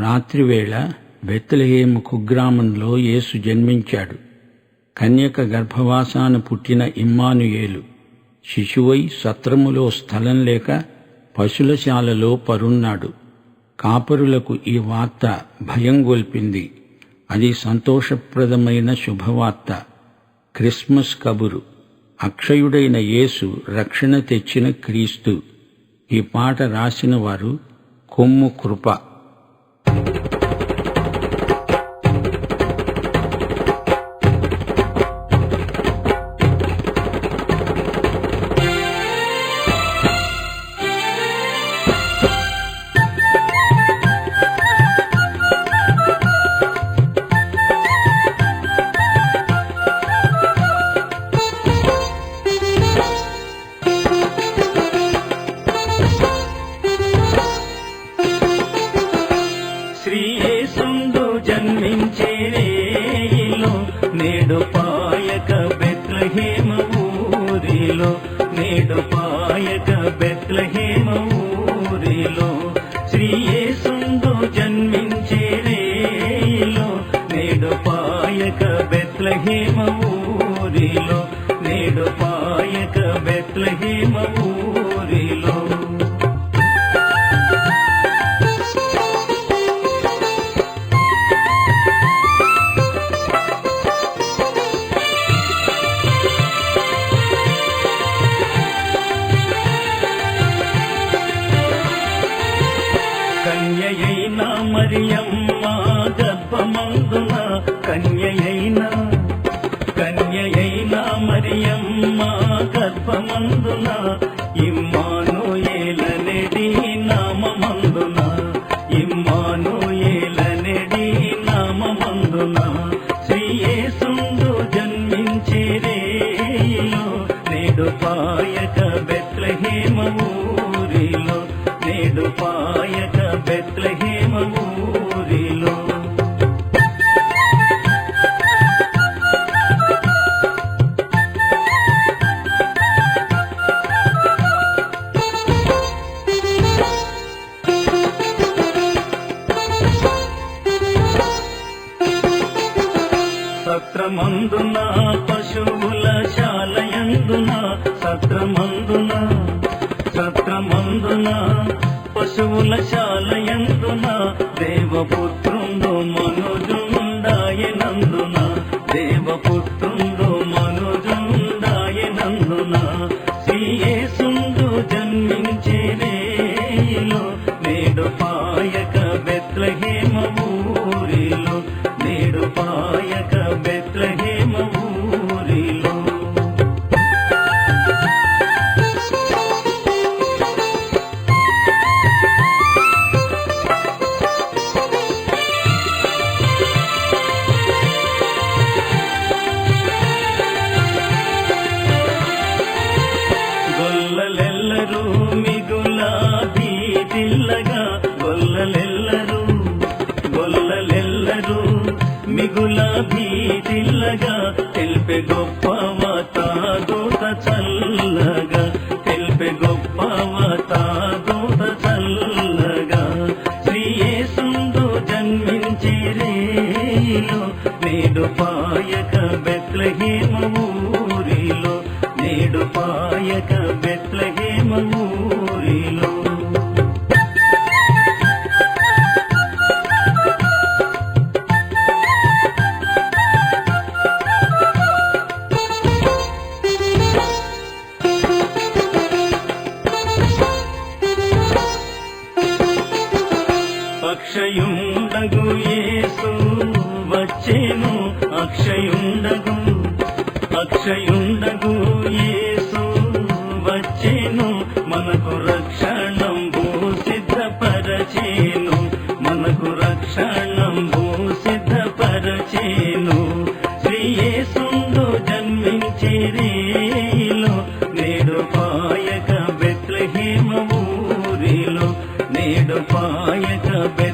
రాత్రివేళ బెత్తలహేమ కుగ్రామంలో యేసు జన్మించాడు. కన్యక గర్భవాసాన పుట్టిన ఇమ్మానుయేలు శిశువై సత్రములో స్థలం లేక పశులశాలలో పరున్నాడు. కాపరులకు ఈ వార్త భయం గొల్పింది. అది సంతోషప్రదమైన శుభవార్త. క్రిస్మస్ కబురు. అక్షయుడైన యేసు రక్షణ తెచ్చిన క్రీస్తు. ఈ పాట రాసిన వారు కొమ్ము కృప. నేడు పాయక బెత్లహేమ ఊరిలో శ్రీయేసుందు జన్మించే రేయిలో నేడు బెత్లహేమ ఊరిలో నేడు బెత్లహేమ ఊరిలో కన్యయైన మరియమ్మ గర్భమందున కన్యయైన కన్యయైన మరియమ్మ గర్భమందున ఇమ్మాను ఏలనెడి నామందున ఇమ్మాను ఏలనెడి నామందున శ్రీయే సుందు రేయిలో నేడు పాయక బెత్లహేమ ఊరిలో నేడు పాయక బెత్లహేమ ఊరిలో. సత్రమందున పశువుల శాలయందున సత్రమందున సత్రమందున పశువుల శాలయందున దేవపుత్రుండు మనుజుండాయనందున గొల్లలెల్లరూ మిగుల భీతిల్లగా తెలిపే గొప్పవ తాదూత చల్లగా తెలిపే గొప్పవ అక్షయుండగు అక్షయుండగు యేసు వచ్చేను. మనకు రక్షణంబు సిద్ధపరచేను. మనకు రక్షణంబు సిద్ధపరచేను. శ్రీయేసుందు జన్మించే రేయిలో నేడు పాయక బెత్లహేమ ఊరిలో నేడు పాయక బెత్లహేమ